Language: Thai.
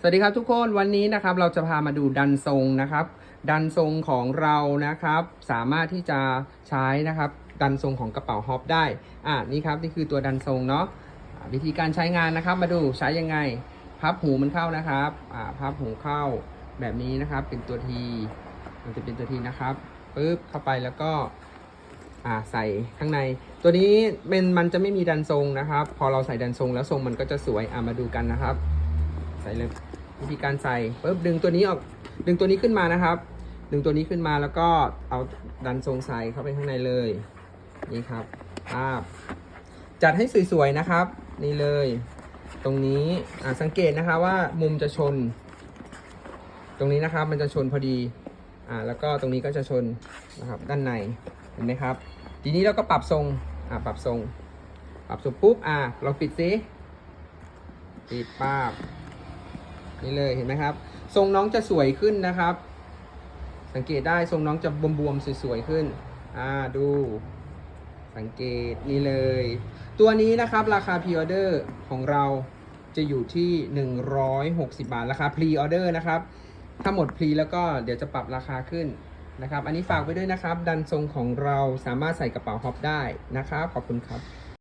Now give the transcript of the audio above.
สวัสดีครับทุกคนวันนี้นะครับเราจะพามาดูดันทรงนะครับ ดันทรงของเรานะครับ สามารถที่จะใช้นะครับ ดันทรงของกระเป๋าฮอปได้อ่านี่ครับนี่คือตัวดันทรงเนาะวิธีการใช้งานนะครับ มาดูใช้ยังไง พับหูมันเข้านะครับอ่าพับหูเข้าแบบนี้นะครับ เป็นตัวทีมันจะเป็นตัวทีนะครับปึ๊บเข้าไปแล้วก็ อ่าใส่ข้างใน ตัวนี้เป็นมันจะไม่มีดันทรงนะครับ พอเราใส่ดันทรงแล้วทรงมันก็จะสวยอ่ามาดูกันนะครับ ใส่เลยวิธีการใส่ปุ๊บดึงตัวนี้ออกดึงตัวนี้ขึ้นมานะครับ ดึงตัวนี้ขึ้นมาแล้วก็เอาดันทรงใส่เข้าไปข้างในเลยนี่ครับภาพจัดให้สวยๆนะครับ นี่เลย ตรงนี้สังเกตนะคะว่ามุมจะชน ตรงนี้นะครับมันจะชนพอดี อ่าแล้วก็ตรงนี้ก็จะชนนะครับด้านในเห็นไหมครับ ทีนี้เราก็ปรับทรงอ่าปรับทรง ปรับทรงปุ๊บอ่าลองปิดซิปิดป้าบนี่เลยเห็นไหมครับ ทรงน้องจะสวยขึ้นนะครับ สังเกตได้ทรงน้องจะบวมๆสวยๆขึ้นอ่าดู สังเกตนี่เลย ตัวนี้นะครับราคาพรีออเดอร์ของเราจะอยู่ที่ 160 บาท ราคาพรีออเดอร์นะครับ ถ้าหมดพรีแล้วก็เดี๋ยวจะปรับราคาขึ้นนะครับ อันนี้ฝากไว้ด้วยนะครับ ดันทรงของเราสามารถใส่กระเป๋าฮอปได้นะครับ ขอบคุณครับ